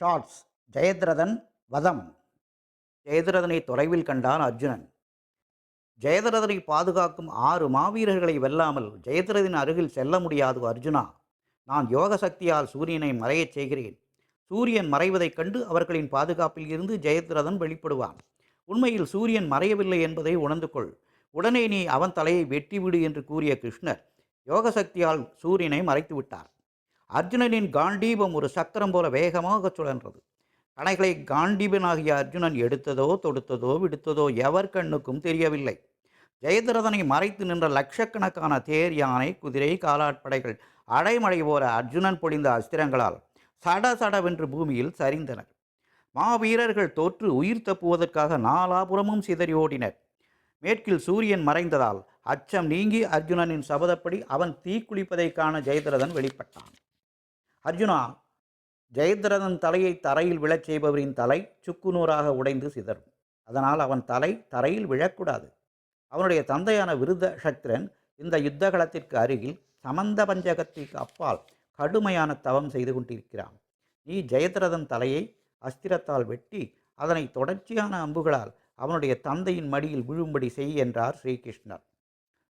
Shorts ஜெயத்ரதன் வதம். ஜெயத்ரதனை தொலைவில் கண்டான் அர்ஜுனன். ஜெயத்ரதனை பாதுகாக்கும் ஆறு மாவீரர்களை வெல்லாமல் ஜெயதிரதன் அருகில் செல்ல முடியாது அர்ஜுனா. நான் யோக சக்தியால் சூரியனை மறையச் செய்கிறேன். சூரியன் மறைவதைக் கண்டு அவர்களின் பாதுகாப்பில் இருந்து ஜெயத்ரதன் வெளிப்படுவான். உண்மையில் சூரியன் மறையவில்லை என்பதை உணர்ந்து கொள். உடனே நீ அவன் தலையை வெட்டிவிடு என்று கூறிய கிருஷ்ணர் யோக சக்தியால் சூரியனை மறைத்து விட்டார் அர்ஜுனனின் காண்டீபம் ஒரு சக்கரம் போல வேகமாக சுழன்றது. கணைகளை காண்டீபனாகிய அர்ஜுனன் எடுத்ததோ தொடுத்ததோ விடுத்ததோ எவர் கண்ணுக்கும் தெரியவில்லை. ஜெயதிரதனை மறைத்து நின்ற லட்சக்கணக்கான தேர் யானை குதிரை காலாட்படைகள் அடைமழை போல அர்ஜுனன் பொழிந்த அஸ்திரங்களால் சட சடவென்று பூமியில் சரிந்தனர். மாவீரர்கள் தோற்று உயிர் தப்புவதற்காக நாலாபுறமும் சிதறி ஓடினர். மேற்கில் சூரியன் மறைந்ததால் அச்சம் நீங்கி அர்ஜுனனின் சபதப்படி அவன் தீக்குளிப்பதைக் காண ஜெயதிரதன் வெளிப்பட்டான். அர்ஜுனா ஜெயத்ரதன் தலையை தரையில் விழச் செய்பவரின் தலை சுக்குநூறாக உடைந்து சிதறும். அதனால் அவன் தலை தரையில் விழக்கூடாது. அவனுடைய தந்தையான விருத சத்ரன் இந்த யுத்தகலத்திற்கு அருகில் சமந்த பஞ்சகத்திற்கு அப்பால் கடுமையான தவம் செய்து கொண்டிருக்கிறான். நீ ஜெயத்ரதன் தலையை அஸ்திரத்தால் வெட்டி அதனை தொடர்ச்சியான அம்புகளால் அவனுடைய தந்தையின் மடியில் விழும்படி செய் என்றார் ஸ்ரீகிருஷ்ணர்.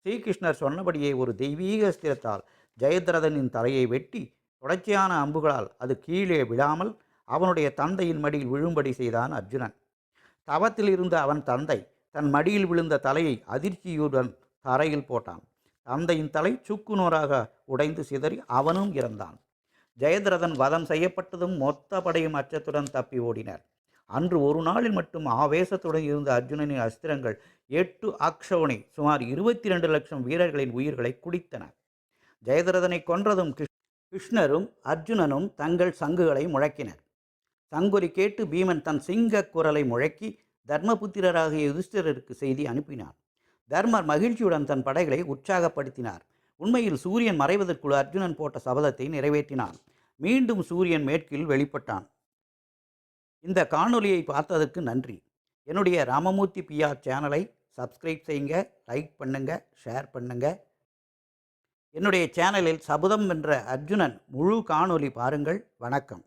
ஸ்ரீகிருஷ்ணர் சொன்னபடியே ஒரு தெய்வீக அஸ்திரத்தால் ஜெயத்ரதனின் தலையை வெட்டி தொடர்ச்சியான அம்புகளால் அது கீழே விழாமல் அவனுடைய தந்தையின் மடியில் விழும்படி செய்தான் அர்ஜுனன். தவத்தில் இருந்த அவன் தந்தை தன் மடியில் விழுந்த தலையை அதிர்ச்சியுடன் தரையில் போட்டான். தந்தையின் தலை சுக்குநூறாக உடைந்து சிதறி அவனும் இறந்தான். ஜெயதிரதன் வதம் செய்யப்பட்டதும் மொத்த படையும் அச்சத்துடன் தப்பி ஓடினர். அன்று ஒரு நாளில் மட்டும் ஆவேசத்துடன் இருந்த அர்ஜுனனின் அஸ்திரங்கள் எட்டு அக்ஷோனை சுமார் இருபத்தி ரெண்டு லட்சம் வீரர்களின் உயிர்களை குடித்தன. ஜெயதிரதனை கொன்றதும் கிருஷ்ணரும் அர்ஜுனனும் தங்கள் சங்குகளை முழக்கினர். சங்குரி கேட்டு பீமன் தன் சிங்க குரலை முழக்கி தர்மபுத்திரராகிய யுதிஷ்டருக்கு செய்தி அனுப்பினார். தர்மர் மகிழ்ச்சியுடன் தன் படைகளை உற்சாகப்படுத்தினார். உண்மையில் சூரியன் மறைவதற்குள் அர்ஜுனன் போட்ட சபதத்தை நிறைவேற்றினான். மீண்டும் சூரியன் மேற்கில் வெளிப்பட்டான். இந்த காணொலியை பார்த்ததற்கு நன்றி. என்னுடைய ராமமூர்த்தி பிஆர் சேனலை சப்ஸ்கிரைப் செய்யுங்க லைக் பண்ணுங்கள் ஷேர் பண்ணுங்கள் என்னுடைய சேனலில் சபதம் என்ற அர்ஜுனன் முழு காணொலி பாருங்கள். வணக்கம்.